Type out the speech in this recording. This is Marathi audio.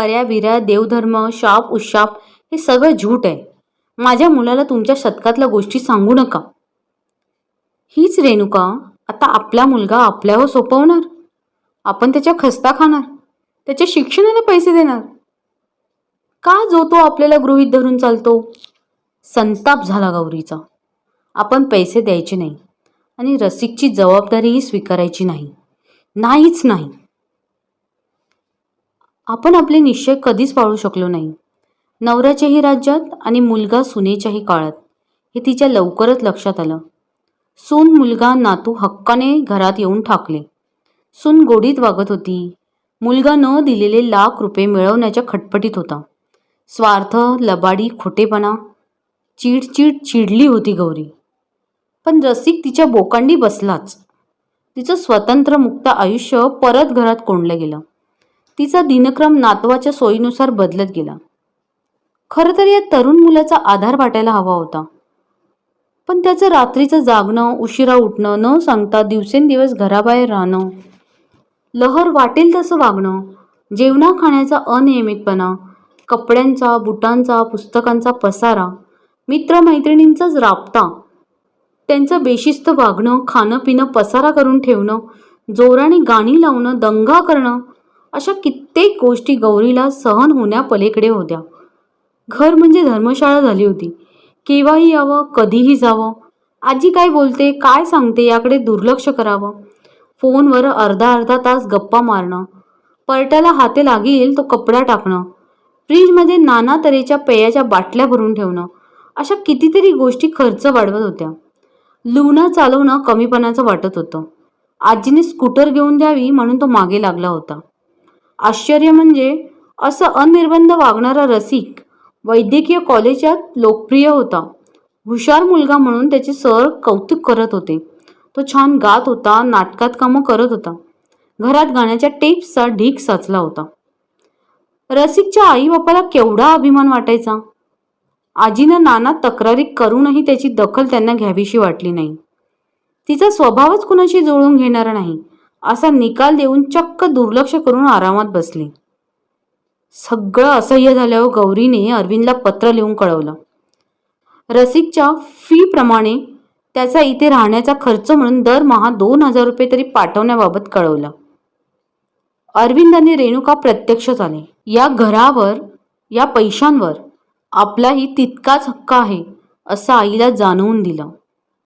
पर्या देवधर्म शाप उशाप हे सगळं झूट आहे. माझ्या मुलाला तुमच्या शतकातल्या गोष्टी सांगू नका. हीच रेणुका आता आपला मुलगा आपल्यावर सोपवणार. आपण त्याच्या खस्ता खाणार. त्याच्या शिक्षणाला पैसे देणार. का जो तो आपल्याला गृहीत धरून चालतो? संताप झाला गौरीचा. आपण पैसे द्यायचे नाही आणि रसिकची जबाबदारीही स्वीकारायची नाही. नाहीच नाही. आपण आपले निश्चय कधीच पाळू शकलो नाही. नवऱ्याच्याही राज्यात आणि मुलगा सुनेच्याही काळात हे तिच्या लवकरच लक्षात आलं. सून मुलगा नातू हक्काने घरात येऊन ठाकले. सून गोडीत वागत होती. मुलगा न दिलेले लाख रुपये मिळवण्याच्या खटपटीत होता. स्वार्थ लबाडी खोटेपणा चिडचिड चिडली होती गौरी. पण रसिक तिच्या बोकांडी बसलाच. तिचं स्वतंत्र मुक्त आयुष्य परत घरात कोंडलं गेलं. तिचा दिनक्रम नातवाच्या सोयीनुसार बदलत गेला. खरं तर या तरुण मुलाचा आधार वाटायला हवा होता. पण त्याचं रात्रीचं जागणं उशिरा उठणं न सांगता दिवसेंदिवस घराबाहेर राहणं लहर वाटेल तसं वागणं जेवणा खाण्याचा अनियमितपणा कपड्यांचा बुटांचा पुस्तकांचा पसारा मित्रमैत्रिणींचाच राबता त्यांचं बेशिस्त वागणं खाणं पिणं पसारा करून ठेवणं जोराने गाणी लावणं दंगा करणं अशा कित्येक गोष्टी गौरीला सहन होण्यापलीकडे होत्या. घर म्हणजे धर्मशाळा झाली होती. केव्हाही यावं कधीही जावं. आजी काय बोलते काय सांगते याकडे दुर्लक्ष करावं. फोनवर अर्धा अर्धा तास गप्पा मारणं. परट्याला हाते लागेल तो कपडा टाकणं. फ्रीजमध्ये नाना तऱ्हेच्या पेयाच्या बाटल्या भरून ठेवणं. अशा कितीतरी गोष्टी खर्च वाढवत होत्या. लुणं चालवणं कमीपणाचं वाटत होतं. आजीने स्कूटर घेऊन द्यावी म्हणून तो मागे लागला होता. आश्चर्य म्हणजे असं अनिर्बंध वागणारा रसिक वैद्यकीय कॉलेजात लोकप्रिय होता. हुशार मुलगा म्हणून त्याचे सर कौतुक करत होते. तो छान गात होता नाटकात कामं करत होता. घरात गाण्याच्या टेप्सचा ढीक साचला होता. रसिकच्या आई बापाला केवढा अभिमान वाटायचा? आजीनं नाना तक्रारी करूनही त्याची दखल त्यांना घ्यावीशी वाटली नाही. तिचा स्वभावच कुणाशी जुळवून घेणारा नाही. असा निकाल देऊन चक्क दुर्लक्ष करून आरामात बसली. सगळं असह्य झाल्यावर गौरीने अरविंदला पत्र लिहून कळवलं. रसिकच्या फी प्रमाणे त्याचा इथे राहण्याचा खर्च म्हणून दरमहा दोन हजार रुपये तरी पाठवण्याबाबत कळवलं. अरविंद आणि रेणुका प्रत्यक्षच आले या घरावर या पैशांवर आपलाही तितकाच हक्क आहे असं आईला जाणवून दिलं.